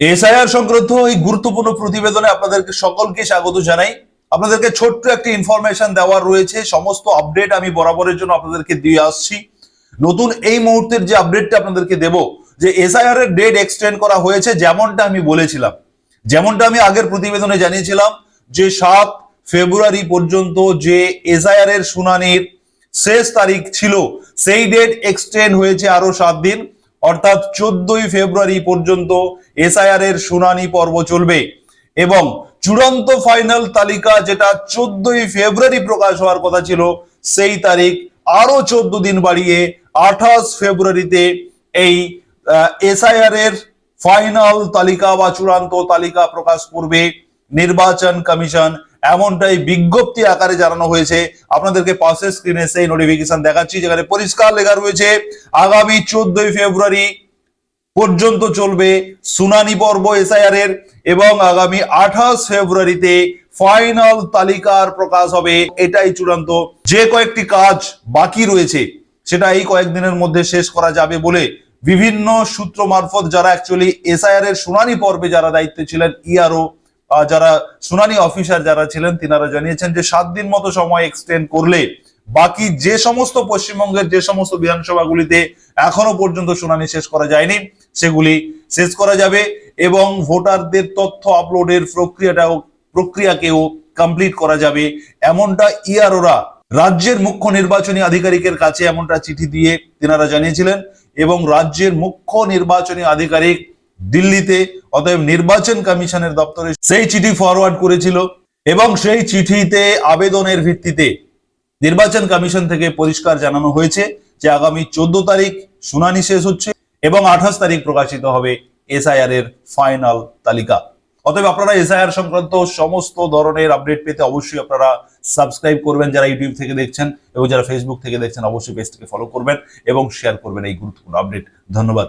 SIR সংক্রান্ত এই গুরুত্বপূর্ণ প্রতিবেদনে আপনাদেরকে সকলকে স্বাগত জানাই। আপনাদেরকে ছোট্ট একটি ইনফরমেশন দেওয়ার রয়েছে। সমস্ত আপডেট আমি বরাবরের জন্য আপনাদেরকে দিয়ে আসছি। নতুন এই মুহূর্তের যে আপডেটটা আপনাদেরকে দেব, যে এসআইআর এর ডেট এক্সটেন্ড করা হয়েছে যেমনটা আমি বলেছিলাম। যেমনটা আমি আগের প্রতিবেদনে জানিয়েছিলাম যে সাত ফেব্রুয়ারি পর্যন্ত যে এসআইআর এর শুনানির শেষ তারিখ ছিল, সেই ডেট এক্সটেন্ড হয়েছে আরও সাত দিন। অর্থাৎ চোদ্দই ফেব্রুয়ারি পর্যন্ত এসআইআর এর শুনানি পর্ব চলবে এবং চূড়ান্ত ফাইনাল তালিকা যেটা চোদ্দই ফেব্রুয়ারি প্রকাশ হওয়ার কথা ছিল, সেই তারিখ আরও চোদ্দ দিন বাড়িয়ে আঠাশ ফেব্রুয়ারিতে এই এসআইআর এর ফাইনাল তালিকা বা চূড়ান্ত তালিকা প্রকাশ করবে। নির্বাচন কমিশন এমনটাই বিজ্ঞপ্তি আকারে জানানো হয়েছে। আপনাদেরকে পাশের স্ক্রিনে সেই নোটিফিকেশন দেখাচ্ছি, যেখানে পরিষ্কার লেখা রয়েছে, আগামী চোদ্দই ফেব্রুয়ারি পর্যন্ত চলবে শুনানি পর্ব এসআইআর এর এবং আগামী আঠাশ ফেব্রুয়ারিতে ফাইনাল তালিকার প্রকাশ হবে। এটাই চূড়ান্ত। যে কয়েকটি কাজ বাকি রয়েছে, সেটা এই কয়েকদিনের মধ্যে শেষ করা যাবে বলে বিভিন্ন সূত্র মারফত যারা অ্যাকচুয়ালি এসআইআর এর শুনানি পর্বে যারা দায়িত্বে ছিলেন ইআরও যারা শুনানি অফিসার যারা ছিলেন, তিনারা জানিয়েছেন যে সাত দিন মতো সময় এক্সটেন্ড করলে বাকি যে সমস্ত পশ্চিমবঙ্গের যে সমস্ত বিধানসভাগুলিতে এখনও পর্যন্ত শুনানি শেষ করা যায়নি, সেগুলি শেষ করা যাবে এবং ভোটারদের তথ্য আপলোডের প্রক্রিয়াটাও, প্রক্রিয়াকেও কমপ্লিট করা যাবে। এমনটা ইয়ারোরা রাজ্যের মুখ্য নির্বাচনী আধিকারিকের কাছে এমনটা চিঠি দিয়ে তেনারা জানিয়েছিলেন এবং রাজ্যের মুখ্য নির্বাচনী আধিকারিক দিল্লিতে, অতএব নির্বাচন কমিশনের দপ্তরে সেই চিঠি ফরওয়ার্ড করেছিল এবং সেই চিঠিতে আবেদনের ভিত্তিতে নির্বাচন কমিশন থেকে পরিষ্কার জানানো হয়েছে যে আগামী চোদ্দ তারিখ শুনানি শেষ হচ্ছে এবং আঠাশ তারিখ প্রকাশিত হবে এসআইআর এর ফাইনাল তালিকা। অতএব আপনারা এসআইআর সংক্রান্ত সমস্ত ধরনের আপডেট পেতে অবশ্যই আপনারা সাবস্ক্রাইব করবেন যারা ইউটিউব থেকে দেখছেন এবং যারা ফেসবুক থেকে দেখছেন, অবশ্যই পেজটিকে ফলো করবেন এবং শেয়ার করবেন এই গুরুত্বপূর্ণ আপডেট ধন্যবাদ।